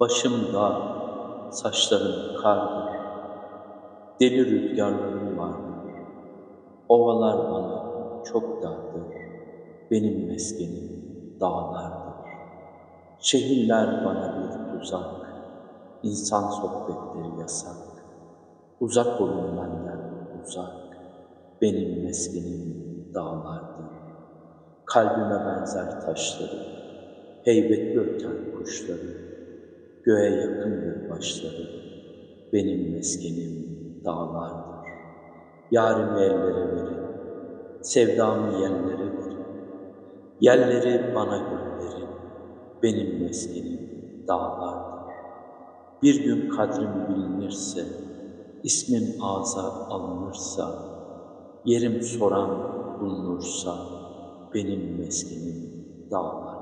Başım dağ, saçlarım kardır. Deli rüzgarlarım vardır. Ovalar bana çok dardır. Benim meskenim dağlardır. Şehirler bana bir tuzak. İnsan sohbetleri yasak. Uzak olun benden uzak. Benim meskenim dağlardır. Kalbime benzer taşları, heybetli öten kuşları, göğe yakındır başları, benim meskenim dağlardır. Yarimi ellere verin, sevdamı yerlere verin, yerleri bana gönderin, benim meskenim dağlardır. Bir gün kadrim bilinirse, ismim ağza alınırsa, yerim soran bulunursa, benim meskenim dağlar.